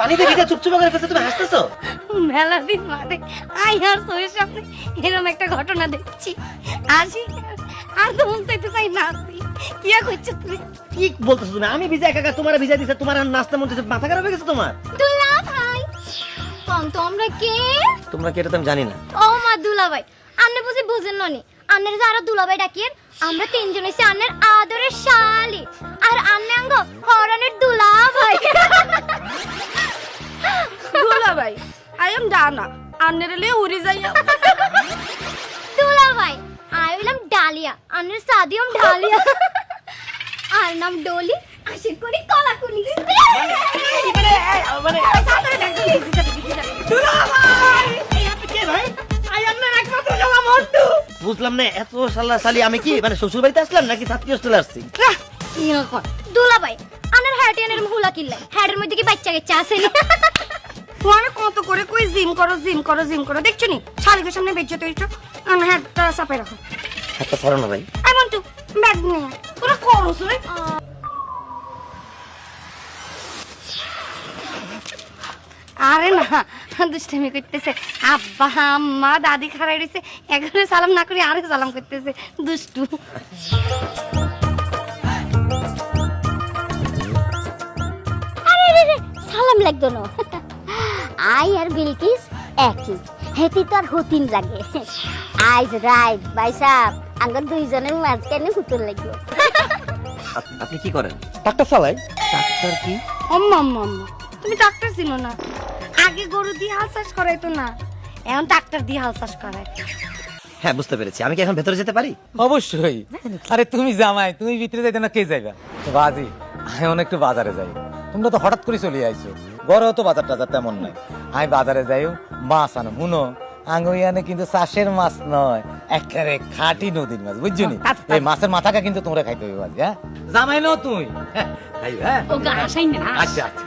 পানিতে ভিজে চুপচুপা করে ফেলছে তুমি হাসতেছো? মেলা দিন বাদে আই আর সোয়ের সামনে এরকম একটা ঘটনা দেখছি। আসি আর তো মন চাইতে চাই না আসি। কি আর করছ তুমি? কি বলতেছো তুমি? আমি ভিজে একা তোমার ভিজা দিছে তোমার আর নাচতে মন মাথা খারাপ হয়ে গেছে তোমার? দুলা ভাই কম তো আমরা কে? তোমরা কি এটা তো আমি জানি না। ও মা দুলা ভাই আন্নে বুঝি বুঝেন ননি। আন্নের যারা দুলা ভাই ডাকিয়েন আমরা তিনজন হইছি আন্নের আদরের শালি। আর আন্নে আঙ্গ হরনের দুলা ডানা আন্নের লিয়ে উড়ি যাইয়া দুলা ভাই আই হইলাম ডালিয়া আন্নের সাদিয়ম ডালিয়া আর নাম ডলি আশির করি কলাকুলি বুঝলাম না এত সাল্লা সালি আমি কি মানে শ্বশুর বাড়িতে আসলাম নাকি ছাত্রী হোস্টেলে আসছি দুলা ভাই আন্নের হ্যাটিয়ানের হুলা কিনলে হ্যাটের মধ্যে কি বাচ্চা কাচ্চা আছে তোমার কত করে কই জিম করো জিম করো জিম করো। দেখছ নি? শালিকের সামনে তো হ্যাটটা চাপে রাখো ছাড়ো না ভাই। ব্যাগ নিয়ে তোরা করো শুনে আরে না দুষ্টামি করতেছে। আব্বা আম্মা দাদি খারাই রয়েছে একবারে সালাম না করে আরে সালাম করতেছে। দুষ্টু। সালাম লাগতো না। আই আর বিলকিস একই। হেতি তো আর হতিন লাগে। আইজ রাইট ভাই সাহেব আঙ্গর দুইজনের মাঝখানে হুতুর লাগল আপ- আপনি কি করেন? ডাক্তার চালাই। ডাক্তার কি? আম্মা আম্মা আম্মা তুমি ডাক্তার ছিল না? আগে গরু দিয়ে হাল চাষ করাইতো না এখন ডাক্তার দিয়ে হাল চাষ করায়। হ্যাঁ বুঝতে পেরেছি। আমি কি এখন ভেতরে যেতে পারি? অবশ্যই। আরে তুমি জামাই তুমি ভিতরে যাইতে না কে যাইবা? বাজি আমি অনেক একটু বাজারে যাই। তোমরা তো হঠাৎ করে চলে আইছো। গড়েও তো বাজার টাজার তেমন নাই। আমি বাজারে যাইও মাছ আনো হুনো। আঙ্গুইয়ানে কিন্তু চাষের মাছ নয় একেবারে খাঁটি নদীর মাছ বুঝছ নি? এই মাছের মাথাটা কিন্তু তোমরা খাইতে হবে আজ হ্যাঁ? জামাই নো তুই। হ্যাঁ, খাই হ্যাঁ? ও গা আসাই না। আচ্ছা আচ্ছা